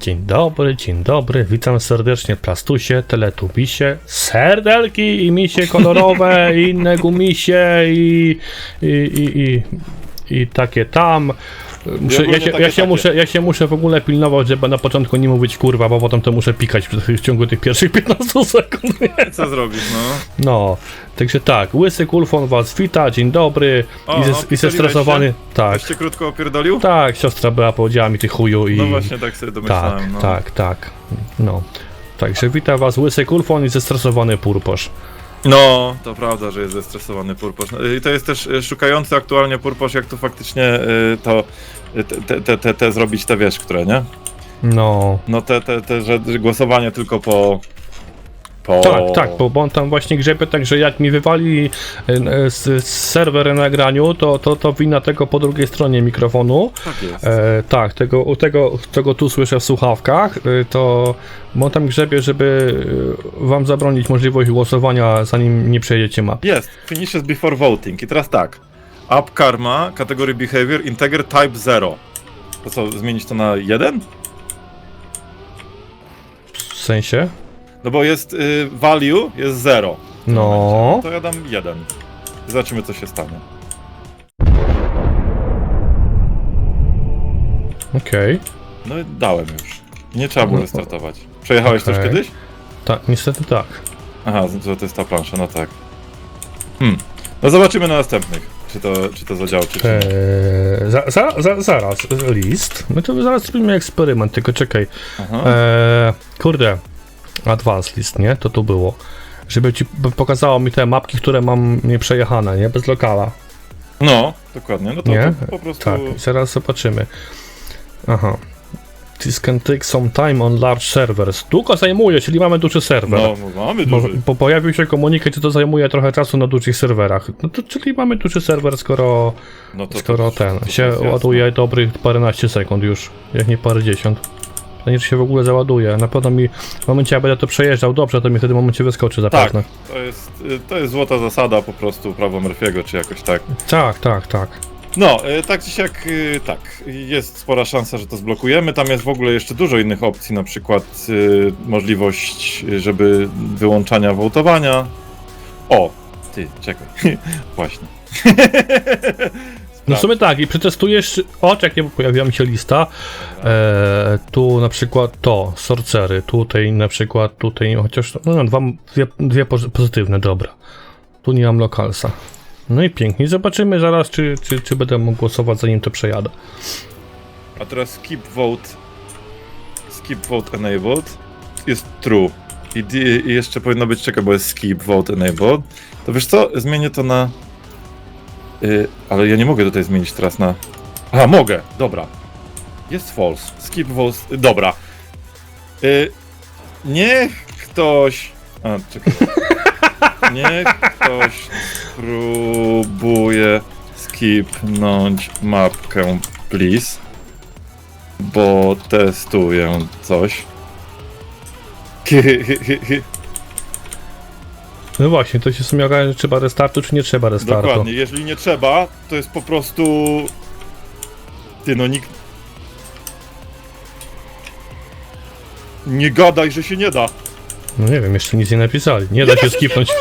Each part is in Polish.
Dzień dobry, dzień dobry, witam serdecznie Plastusie, Teletubisie, serdelki i misie kolorowe, i inne gumisie i, i, i, i, i takie tam. Muszę, ja, się, takie, ja, się muszę, ja się muszę w ogóle pilnować, żeby na początku nie mówić kurwa, bo potem to muszę pikać w, ciągu tych pierwszych 15 sekund. Co zrobisz, no? No, także tak, Łysy Kulfon was wita, dzień dobry O, i, ze, o, i zestresowany, się? tak, cię krótko opierdolił? tak, siostra była powiedziała mi ty chuju i... No właśnie, tak sobie Tak, domyślałem, no. tak, tak. No. Także witam was Łysy Kulfon i zestresowany Purposz. No, to prawda, że jest zestresowany Purposz. No, I to jest też y, szukający aktualnie Purposz, jak to faktycznie y, to, y, te, te, te, te zrobić te wiesz, które, nie? No. No te, te, te że że głosowanie tylko po... po... Tak, tak, bo, bo on tam właśnie grzebie, także jak mi wywali e, z, z serwer na nagraniu, to, to, to wina tego po drugiej stronie mikrofonu. Tak jest. E, tak, tego, u tego, tego tu słyszę w słuchawkach, e, to bo on tam grzebie, żeby e, wam zabronić możliwość głosowania, zanim nie przejedziecie map. Jest, finishes before voting. I teraz tak. Up karma, kategorii behavior, integer type 0. To co, zmienić to na 1? W sensie? No bo jest y, value, jest 0. No. To ja dam 1. Zobaczymy co się stanie. Okej. No i dałem już. Nie trzeba było No, restartować. Przejechałeś okej. też kiedyś? Tak, niestety tak. Aha, to, to jest ta plansza, no tak. Hmm. No zobaczymy na następnych, czy to, czy to zadziała, czy, czy nie. Eee, za, za, za, zaraz, list. My tu zaraz robimy eksperyment, tylko czekaj. Aha. Eee, kurde, advanced list, nie? To tu było. Żeby ci pokazało mi te mapki, które mam nieprzejechane, nie? Bez lokala. No, dokładnie. No to, Nie? to po prostu... Tak, i zaraz zobaczymy. Aha. This can take some time on large servers. Długo zajmuje, czyli mamy duży serwer. No, no, mamy Bo, duży. bo pojawił się komunikat, że to zajmuje trochę czasu na dużych serwerach. No to czyli mamy duży serwer, skoro, No to, skoro to, ten się ładuje dobrych paręnaście sekund już, jak nie parędziesiąt. Zanim się w ogóle załaduje. Na pewno mi w momencie, jak będę to przejeżdżał dobrze, to mi wtedy w momencie wyskoczy Tak, zapewne. to jest, to jest złota zasada po prostu prawa Murphy'ego, czy jakoś tak. Tak, tak, tak. No, y, tak czy siak, y, tak, jest spora szansa, że to zblokujemy. Tam jest w ogóle jeszcze dużo innych opcji, na przykład y, możliwość, żeby wyłączania wołtowania. O, ty, czekaj, właśnie. No w sumie tak, i przetestujesz. O, czekaj, bo pojawiła mi się lista. E, tu na przykład to, sorcery. Tutaj na przykład, tutaj, chociaż. No, no dwa, dwie, dwie pozy- pozytywne, dobra. Tu nie mam lokalsa. No i pięknie. Zobaczymy zaraz, czy, czy, czy będę mógł głosować, zanim to przejadę. A teraz skip vote, skip vote enabled jest true. I, i jeszcze powinno być, czekaj, bo jest skip vote enabled. To wiesz co, zmienię to na... Y, ale ja nie mogę tutaj zmienić teraz na... Aha, mogę, dobra. Jest false. Skip vote, dobra. Y, niech ktoś... A, czekaj. Niech ktoś spróbuje skipnąć mapkę, please. Bo testuję coś. No właśnie, to się w sumie okaże, że trzeba restartu, czy nie trzeba restartu. Dokładnie, jeżeli nie trzeba, to jest po prostu... Ty no nikt... Nie gadaj, że się nie da. No nie wiem, jeszcze nic nie napisali. Nie da się skipnąć.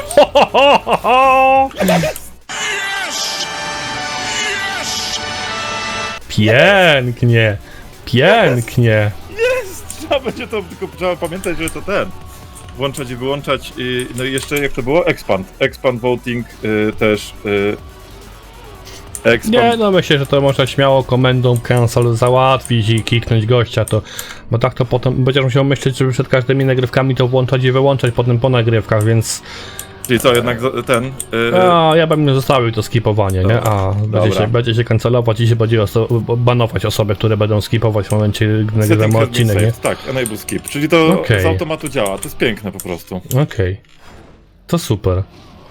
Pięknie, pięknie. Trzeba będzie to, tylko trzeba pamiętać, że to ten. Włączać i wyłączać. I, no i jeszcze jak to było? Expand. Expand voting y, też. Y, expand. Nie, no myślę, że to można śmiało komendą cancel załatwić i kliknąć gościa, to, bo tak to potem będziesz musiał myśleć, żeby przed każdymi nagrywkami to włączać i wyłączać potem po nagrywkach, więc Czyli co, jednak za- ten. Y, a, ja bym zostawił to skipowanie, nie? A, będzie Dobra. się, będzie się kancelować i się będzie oso- banować osoby, które będą skipować w momencie, gdy nagrywamy setting has been odcinek, nie? saved. Tak, enable skip. Czyli to Okej. z automatu działa. To jest piękne po prostu. Okej. To super.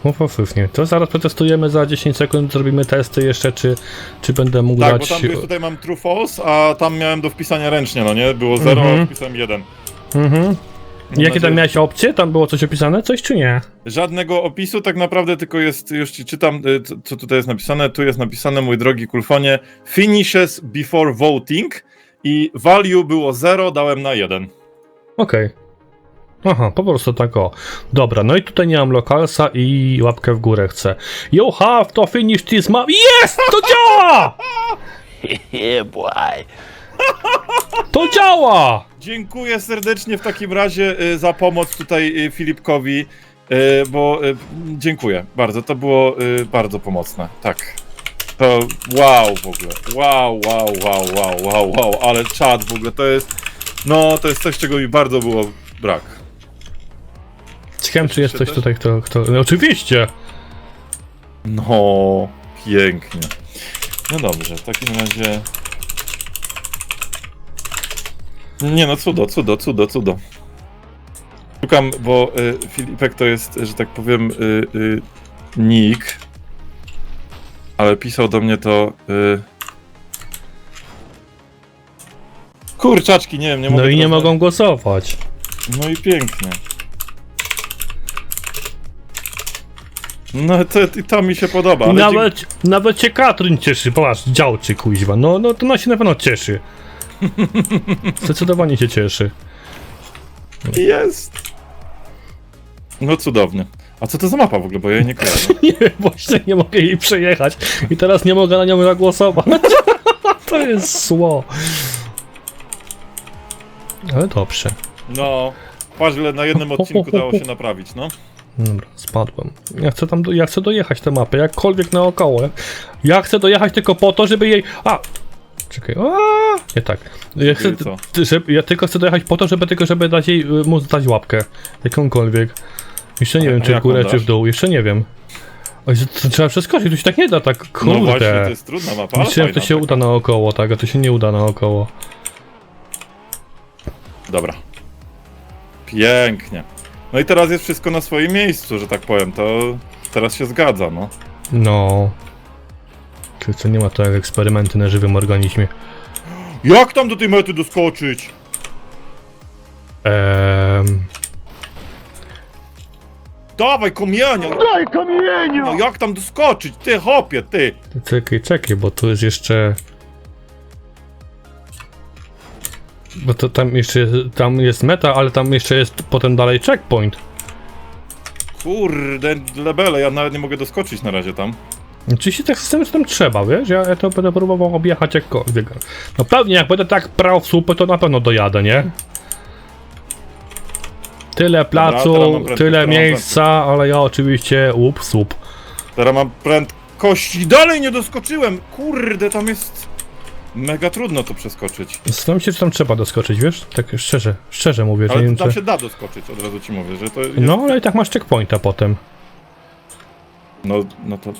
No fafyfnie. To zaraz przetestujemy za 10 sekund, zrobimy testy jeszcze, czy, czy będę mógł Tak, bo dać... tam wiesz, tutaj mam true false, a tam miałem do wpisania ręcznie, no nie? Było 0, Mhm. a wpisałem 1. Mhm. Jakie tam miałeś opcje? Tam było coś opisane? Coś czy nie? Żadnego opisu tak naprawdę, tylko jest, już ci czytam, y, co- co tutaj jest napisane. Tu jest napisane, mój drogi Kulfonie, finishes before voting i value było 0, dałem na 1. Okej. Aha, po prostu tak o. Dobra, no i tutaj nie mam lokalsa i łapkę w górę chcę. You have to finish this map. Jest! To działa! Yeah, boy. To działa! Dziękuję serdecznie w takim razie y, za pomoc tutaj y, Filipkowi, y, bo y, dziękuję bardzo, to było y, bardzo pomocne, tak. To wow w ogóle, wow, wow, wow, wow, wow, wow, ale czad w ogóle to jest, no to jest coś, czego mi bardzo było brak. Ciekawe, czy jest też? tutaj, kto... kto... No, oczywiście! No, pięknie. No dobrze, w takim razie... Nie no, cudo, cudo, cudo, cudo. Szukam, bo y, Filipek to jest, że tak powiem, y, y, nick, ale pisał do mnie to... Y... Kurczaczki, nie wiem, nie mogę No i nie mogą głosować. No i pięknie. No to, to mi się podoba. I ale nawet, nawet się Katrin cieszy, popatrz, działczy kuźwa. No, no to ona się na pewno cieszy. Zdecydowanie się cieszy. Jest! No cudownie. A co to za mapa w ogóle, bo ja jej nie kojarzę. Nie wiem, właśnie nie mogę jej przejechać i teraz nie mogę na nią zagłosować. To jest zło. Ale dobrze. No, patrz ile na jednym odcinku dało się naprawić, no. Dobra, spadłem. Ja chcę tam, do, ja chcę dojechać tę mapę, jakkolwiek naokoło. Ja chcę dojechać tylko po to, żeby jej... A! Czekaj, nie tak. Ja, chcę, co? ty- żeby, ja tylko chcę dojechać po to, żeby tylko, żeby dać jej, y, móc dać łapkę. Jakąkolwiek. Jeszcze nie A- wiem, czy w jaką górę, czy dasz? w dół, jeszcze nie wiem. Oj, to, to trzeba przeskoczyć, to się tak nie da, tak. No właśnie, to jest trudna mapa, ale Myślałem, że to fajna, się uda naokoło, tak, a to się nie uda naokoło. Dobra. Pięknie. No i teraz jest wszystko na swoim miejscu, że tak powiem, to teraz się zgadza, no. No. Co nie ma to jak eksperymenty na żywym organizmie? Jak tam do tej mety doskoczyć? Ehm, Dawaj, komienia! Daj kamieniu! No jak tam doskoczyć? Ty, hopie, ty! czekaj, czekaj, bo tu jest jeszcze... Bo to tam jeszcze, tam jest meta, ale tam jeszcze jest potem dalej checkpoint. Kurde, lebele, ja nawet nie mogę doskoczyć na razie tam. Oczywiście tak system, że tam trzeba, wiesz? Ja, to będę próbował objechać jakkolwiek. No pewnie, jak będę tak prał w słupy, to na pewno dojadę, nie? Tyle placu, teraz mam prędkość, tyle teraz mam miejsca, ale ja oczywiście łup, słup. Teraz mam prędkości, dalej nie doskoczyłem! Kurde, tam jest... Mega trudno to przeskoczyć. Zastanawiam się, czy tam trzeba doskoczyć, wiesz? Tak szczerze, szczerze mówię, że nie wiem, tam czy... się da doskoczyć, od razu ci mówię, że to jest... No, ale i tak masz checkpointa potem. No, no to...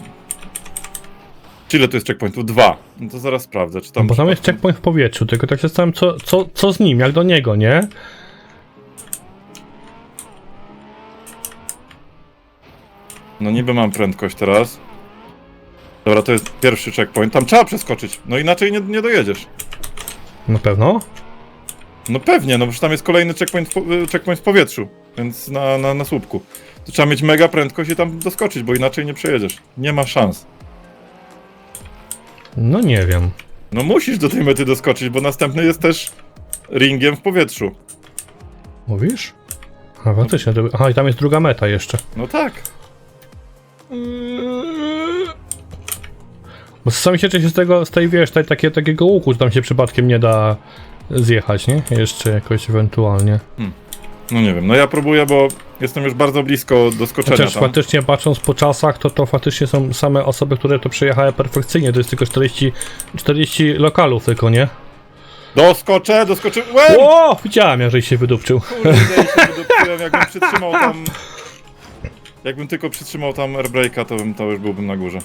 Czy ile to jest checkpointów? Dwa. No to zaraz sprawdzę, czy tam... Bo tam jest checkpoint w powietrzu, tylko tak się zastanawiam, co, co, co z nim, jak do niego, nie? No niby mam prędkość teraz. Dobra, to jest pierwszy checkpoint. Tam trzeba przeskoczyć, no inaczej nie, nie dojedziesz. Na pewno? No pewnie, no bo tam jest kolejny checkpoint w, po- y, checkpoint w powietrzu, więc na, na, na słupku. To trzeba mieć mega prędkość i tam doskoczyć, bo inaczej nie przejedziesz. Nie ma szans. No nie wiem. No musisz do tej mety doskoczyć, bo następny jest też ringiem w powietrzu. Mówisz? A faktycznie, to... aha, i tam jest druga meta jeszcze. No tak. Bo sam się czy się z tego, z tej wiesz, tej, takie, takiego łuku, że tam się przypadkiem nie da zjechać, nie? Jeszcze jakoś ewentualnie. No nie wiem, no ja próbuję, bo jestem już bardzo blisko doskoczenia Chociaż tam. faktycznie patrząc po czasach, to to faktycznie są same osoby, które to przejechały perfekcyjnie. To jest tylko 40, 40 lokalów tylko, nie? Doskoczę, doskoczyłem! O! Widziałem, jak żeś się wydupczył. Kurde, ja się jakbym przytrzymał tam... Jakbym tylko przytrzymał tam airbreaka, to, bym, to już byłbym na górze.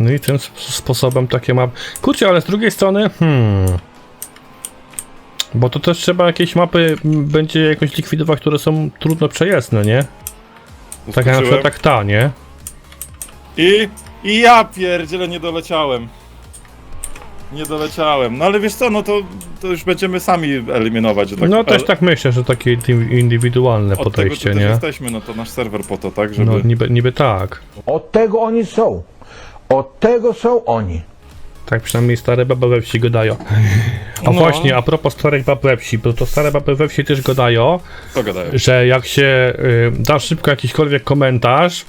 No i tym sp- sposobem takie mapy. Kurczę, ale z drugiej strony, hmm. Bo to też trzeba jakieś mapy będzie jakoś likwidować, które są trudno przejezdne, nie? Tak jak na przykład tak ta, nie? I, I ja pierdziele nie doleciałem. Nie doleciałem. No ale wiesz co, no to, to już będziemy sami eliminować. Że tak, No też tak myślę, że takie indy- indywidualne Od tego podejście, tu też nie? jesteśmy, no to nasz serwer po to, tak, żeby... No niby, niby tak. Od tego oni są. Od tego są oni. Tak przynajmniej stare baby we wsi gadają. A No. właśnie, a propos starych bab we wsi, bo to stare baby we wsi też gadają, Co gadają? że jak się y, da szybko jakiśkolwiek komentarz,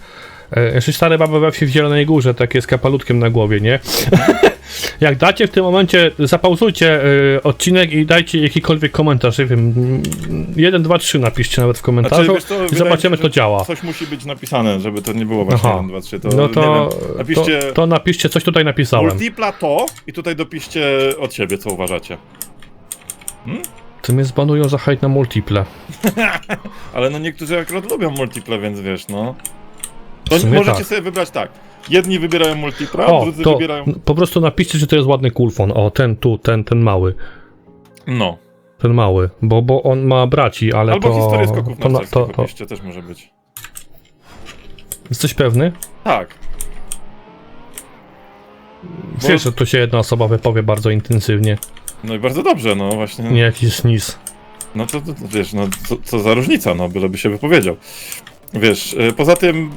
y, jeszcze stare baby we wsi w Zielonej Górze, takie z kapalutkiem na głowie, nie? jak dacie w tym momencie, zapauzujcie y, odcinek i dajcie jakikolwiek komentarz, nie wiem, 1, 2, 3 napiszcie nawet w komentarzu Znaczy, co, i zobaczymy, się, to działa. Coś musi być napisane, żeby to nie było właśnie Aha. 1, 2, 3. To, No to, nie wiem, napiszcie to, to napiszcie, coś tutaj napisałem. multipla to i tutaj dopiszcie od siebie, co uważacie. Ty mnie zbanują za hejt na multiple. Ale no niektórzy akurat lubią multiple, więc wiesz, no. To możecie tak. sobie wybrać tak. Jedni wybierają multipla, O, drudzy to wybierają... po prostu napiszcie, że to jest ładny kulfon. O, ten tu, ten, ten mały. No. Ten mały, bo, bo on ma braci, ale Albo to... historię skoków to, na- to, to, opiszcie, też może być. Jesteś pewny? Tak. Bo- Wiesz, że tu się jedna osoba wypowie bardzo intensywnie. No i bardzo dobrze, no właśnie. Nie jakiś snis. No to, to wiesz, no co, co za różnica, no byleby się wypowiedział. Wiesz, y, poza tym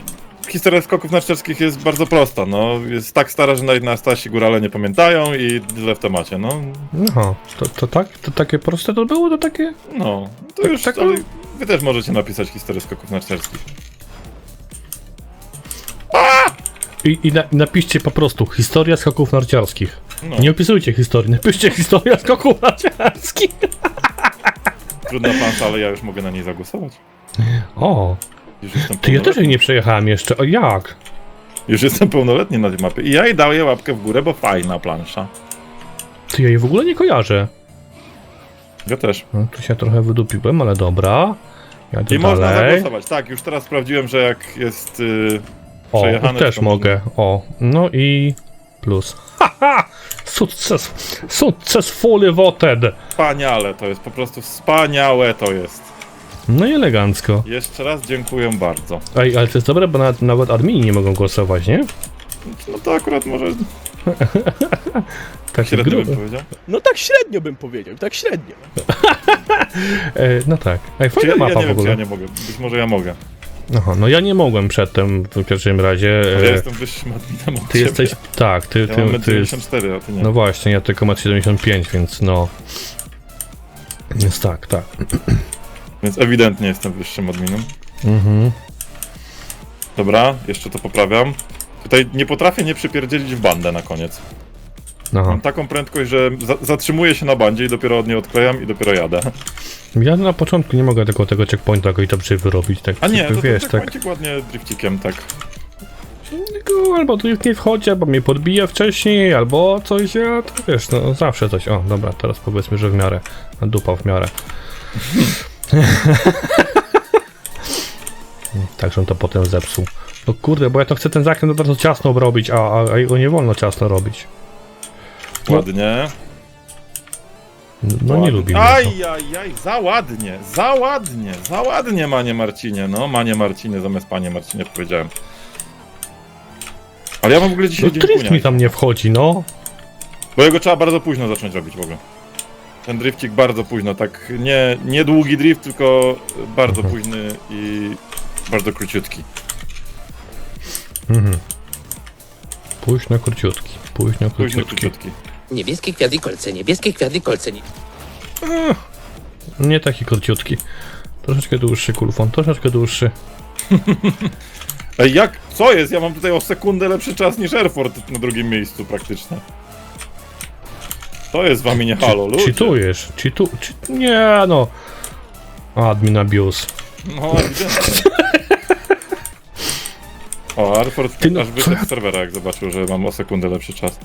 historia skoków narciarskich jest bardzo prosta, no. Jest tak stara, że nawet na Stasi górale nie pamiętają i tyle w temacie, no. Aha, to, to tak? To takie proste to było? To takie... No, to Tak- już, tak- ale wy też możecie napisać historię skoków narciarskich. I, i na, napiszcie po prostu historia skoków narciarskich. No, Nie opisujcie historii, napiszcie historia skoków narciarskich. trudna pansa, ale ja już mogę na niej zagłosować. O, Już jestem ty ja też jej nie przejechałem jeszcze. O, jak? Już jestem pełnoletni na tej mapie. I ja jej daję łapkę w górę, bo fajna plansza. Ty ja jej w ogóle nie kojarzę. Ja też. No, tu się trochę wydupiłem, ale dobra. Jadę I można dalej. zagłosować. Tak, już teraz sprawdziłem, że jak jest. Yy, O, też to mogę. O, no i plus. Haha! Sukces, successfully voted. Wspaniale to jest, po prostu wspaniałe to jest. No i elegancko. Jeszcze raz dziękuję bardzo. Ej, ale to jest dobre, bo nawet, nawet admini nie mogą głosować, nie? No to akurat może Tak średnio grubo. bym powiedział. No tak średnio bym powiedział, tak średnio. E, no tak. Ej, Czy fajna ja, ja mapa nie w wiem, czy ogóle. ja nie mogę. Być może ja mogę. Aha, no ja nie mogłem przedtem w pierwszym razie. Ja E, jestem wyższym adminem od ty ciebie. jesteś. Tak, ty, Ja ty, mam ty, ty jest, 94, a ty nie. No właśnie, ja tylko 1,75 m, więc no. Jest tak, tak. Więc ewidentnie jestem wyższym adminem. Mhm. Dobra, jeszcze to poprawiam. Tutaj nie potrafię nie przypierdzielić w bandę na koniec. Aha. Mam taką prędkość, że za zatrzymuję się na bandzie i dopiero od niej odklejam i dopiero jadę. Ja na początku nie mogę tylko tego checkpointa go i dobrze wyrobić, tak A nie, to wiesz, wiesz, tak. ładnie driftikiem, tak. Albo tu nie wchodzi, albo mnie podbija wcześniej, albo coś, ja to wiesz, no zawsze coś. O, dobra, teraz powiedzmy, że w miarę. Dupa w miarę. tak, że on to potem zepsuł. No kurde, bo ja to chcę ten zakręt bardzo ciasno robić, a, a, a jego nie wolno ciasno robić. No. Ładnie. No nie ładnie. lubię. Aj, aj, aj, za ładnie, za ładnie, za ładnie, Manie Marcinie. No, Manie Marcinie zamiast Panie Marcinie powiedziałem. Ale ja mam w ogóle dzisiaj No dzień kunia, mi tam nie wchodzi, no. Bo jego trzeba bardzo późno zacząć robić w ogóle. Ten driftik bardzo późno, tak nie, nie długi drift, tylko bardzo Mhm. późny i bardzo króciutki. Mhm. Późno króciutki, późno Późny, króciutki. króciutki. Niebieskie kwiaty kolce, niebieskie kwiaty kolce. Nie... Nie taki króciutki. Troszeczkę dłuższy kulfon, troszeczkę dłuższy. Ej, jak? Co jest? Ja mam tutaj o sekundę lepszy czas niż Airford na drugim miejscu praktycznie. To jest wami nie halo, ludzie. Cheatujesz, cheatu... Cheat... Nie no. Admin abuse. No, ewidentnie. O, Airford Ty no, aż wyszedł z serwera, jak zobaczył, że mam o sekundę lepszy czas.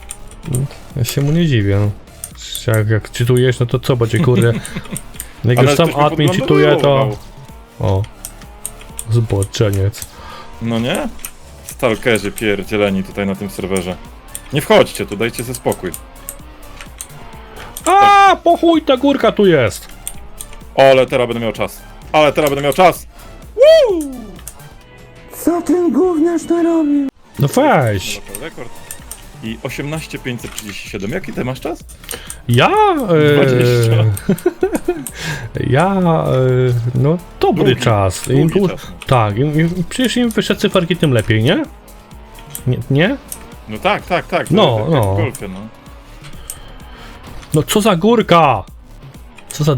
Ja się mu nie dziwię. no. Jak, jak cheatujesz, no to co będzie kurde. Jak Ale już sam admin cheatuje, to... podglądowywał. O. Zboczeniec. No nie? Stalkerzy pierdzieleni tutaj na tym serwerze. Nie wchodźcie tu, dajcie sobie spokój. A, po chuj ta górka tu jest. O, ale teraz będę miał czas. Ale teraz będę miał czas! No weź. Rekord. I 18537. Jaki ty masz czas? Ja... E, 20. ja... E, no, dobry Długi, czas. Im długi dłu- czas, no. Tak, im, im, przecież im wyższe cyferki, tym lepiej, nie? Nie? nie? No tak, tak, tak. No, jak- jak no. W golfie, no. No co za górka! Co za...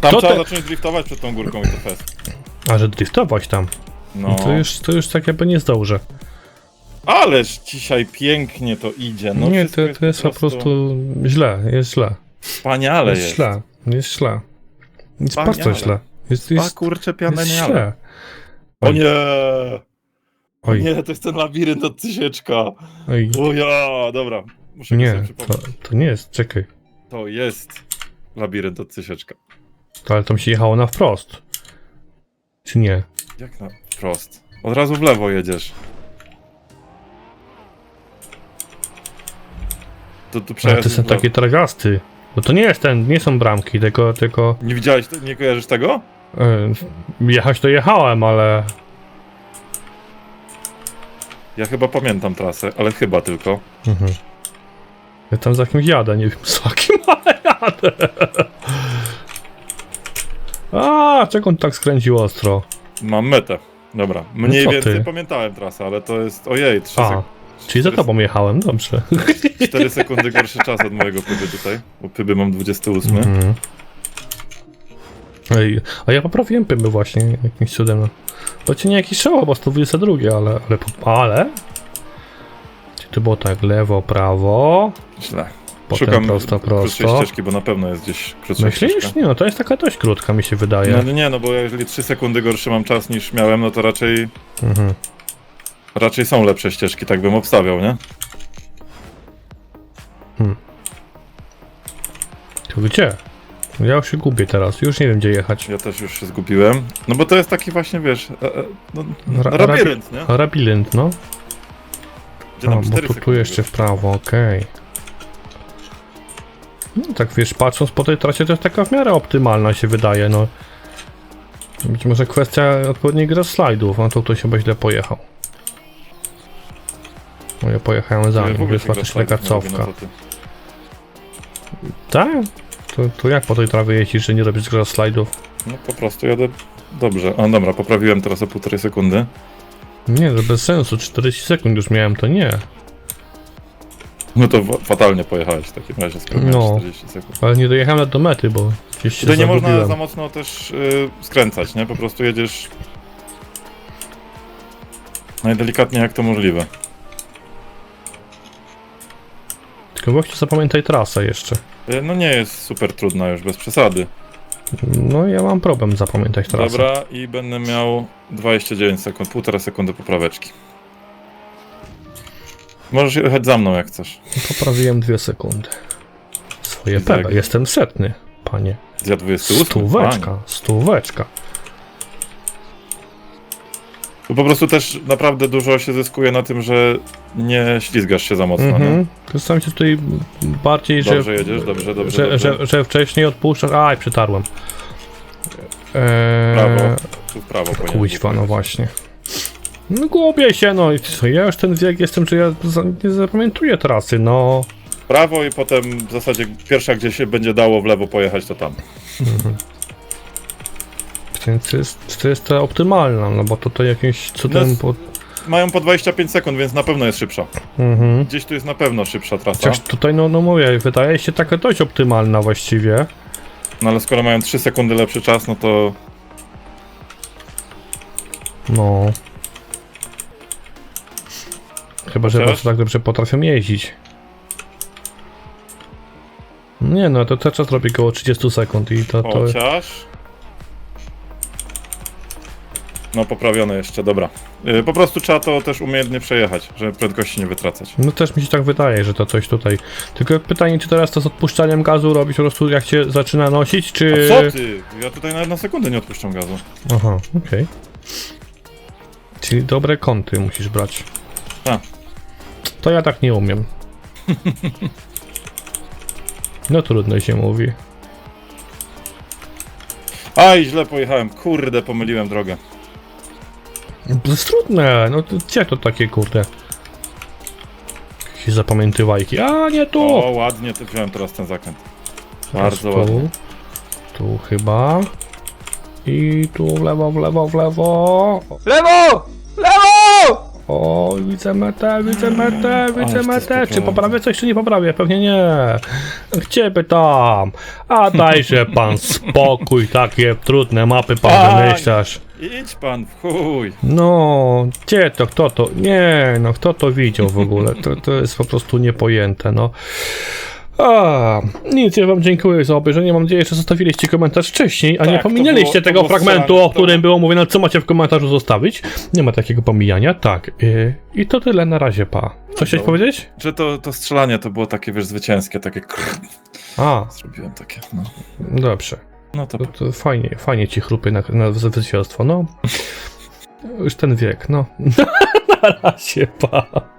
Tam To trzeba te- zacząć driftować przed tą górką i to fest. A, że driftować tam. No, No to już, to już tak jakby nie zdążę. Ależ dzisiaj pięknie to idzie. No, nie, wszystko to, to jest po prostu źle, jest źle. Wspaniale jest, jest. źle, jest źle. Jest Wspaniale. bardzo źle. Jest, A jest, kurczę, jest pianę źle. O nie! O Oj, nie, to jest ten labirynt od tysieczka. oj. O ja, dobra. Muszę Nie, sobie to, przypomnieć. to nie jest, czekaj. To jest labirynt od tysieczka. To, ale tam się jechało na wprost. Czy nie? Jak na prost? Od razu w lewo jedziesz. To tu Ale to są w lewo. takie tragasty. Bo to nie jest ten, nie są bramki, tylko, tylko Nie widziałeś, te- nie kojarzysz tego? e, jechać to jechałem, ale Ja chyba pamiętam trasę, ale chyba tylko. mhm. Ja tam za kimś jadę, nie wiem za kim, ale jadę. A, czego on tak skręcił ostro? Mam metę. Dobra, mniej co więcej ty? pamiętałem trasę, ale to jest, ojej, 3 A, sek- czyli za tobą jechałem, dobrze. 4 sekundy gorszy czas od mojego pyby tutaj, bo pyby mam 28. Mhm. Ej, a ja poprawiłem pymy właśnie jakimś cudem. To ci nie jakiś szał, bo 122, ale, ale, ale? Czy to było tak, lewo, prawo, Źle. potem Szukam prosto, prosto. ścieżki, bo na pewno jest gdzieś krótsza Myślisz? ścieżka. Nie, no to jest taka dość krótka, mi się wydaje. No nie, nie, no bo jeżeli 3 sekundy gorszy mam czas niż miałem, no to raczej Mhm. raczej są lepsze ścieżki, tak bym obstawiał, nie? To gdzie? Ja już się gubię teraz, już nie wiem gdzie jechać. Ja też już się zgubiłem. No bo to jest taki właśnie, wiesz, e, e, no, Ra- labirynt, nie? Rabilynt, no. Gdzie A, bo 4 tu, tu sekundy jeszcze w prawo, okej. No tak wiesz, patrząc po tej trasie to jest taka w miarę optymalna się wydaje, no. Być może kwestia odpowiedniej gry slajdów, no to ktoś chyba źle pojechał. No ja pojechałem za nim, tych też ty. Tak? To, to jak po tej trawie jeździsz, że nie robisz gra slajdów? No po prostu jadę dobrze. A dobra, poprawiłem teraz o półtorej sekundy. Nie, to bez sensu, 40 sekund już miałem, to nie. No to wa- fatalnie pojechałeś w takim razie, skoro No. no. 40 sekund. Ale nie dojechałem nawet do mety, bo gdzieś się Tutaj nie można zagubiłem. za mocno też y, skręcać, nie? Po prostu jedziesz najdelikatniej jak to możliwe. Tylko właśnie zapamiętaj trasę jeszcze. Y, No nie jest super trudna już, bez przesady. No ja mam problem zapamiętać trasę. Dobra, i będę miał 29 sekund, półtora sekundy popraweczki. Możesz jechać za mną jak chcesz. Poprawiłem dwie sekundy. Swoje tak. Jestem setny, panie. Ja 28. Stóweczka, Fajnie. stóweczka. To po prostu też naprawdę dużo się zyskuje na tym, że nie ślizgasz się za mocno, nie? Mhm. Się tutaj bardziej, że, Dobrze jedziesz, dobrze, dobrze, że, dobrze. że, że wcześniej odpuszczasz. Aj, przetarłem. Eee, Prawo, tu w prawo powinien Kuźwa, no właśnie. No gubię się, no i co, ja już ten wiek jestem, że ja za, nie zapamiętuję trasy, no. Prawo i potem w zasadzie pierwsza, gdzie się będzie dało w lewo pojechać, to tam. Więc to jest, to jest ta optymalna, no bo to to jakimś cudem... No, Po... Mają po 25 sekund, więc na pewno jest szybsza. Mhm. Gdzieś tu jest na pewno szybsza trasa. Chociaż tutaj, no, no mówię, wydaje się taka dość optymalna właściwie. No ale skoro mają 3 sekundy lepszy czas, no to No. Chyba, że Chociaż? tak dobrze potrafią jeździć. Nie no, to cały czas robi około 30 sekund i to... to... chociaż... No poprawione jeszcze, dobra. Yy, po prostu trzeba to też umiejętnie przejechać, żeby prędkości nie wytracać. No też mi się tak wydaje, że to coś tutaj. Tylko pytanie, czy teraz to z odpuszczaniem gazu robić po prostu jak się zaczyna nosić, czy... A co ty? Ja tutaj nawet na sekundę nie odpuszczam gazu. Aha, okej. Czyli dobre kąty musisz brać. Tak. To ja tak nie umiem. No trudno się mówi. Aj, źle pojechałem. Kurde, pomyliłem drogę. To jest trudne, no to gdzie to takie kurde? Jakieś zapamiętywajki. A nie tu! O, ładnie, ty wziąłem teraz ten zakręt. Bardzo tu, ładnie. Tu chyba. I tu w lewo, w lewo, w lewo. Lewo! Lewo! O, widzę metę, widzę metę, widzę metę. Czy poprawię coś, czy nie poprawię? Pewnie nie. Gdzie by tam? A dajże pan spokój, takie trudne mapy pan Panie. wymyślasz. Idź pan w chuj. No, gdzie to, kto to? Nie, no kto to widział w ogóle? To, to jest po prostu niepojęte, no. A, nic, ja wam dziękuję za obejrzenie. Mam nadzieję, że zostawiliście komentarz wcześniej, a nie Tak, to pominęliście było- to tego było fragmentu, o to- którym było mówione, co macie w komentarzu zostawić. Nie ma takiego pomijania, tak. y, I to tyle na razie, pa. Co chciałeś No. powiedzieć? Że to, to strzelanie to było takie, wiesz, zwycięskie, takie krrr. A, Zrobiłem takie, no. dobrze. No to To, to fajnie, fajnie ci chrupie na, na zwycięstwo, no. Już ten wiek, no. na razie, pa.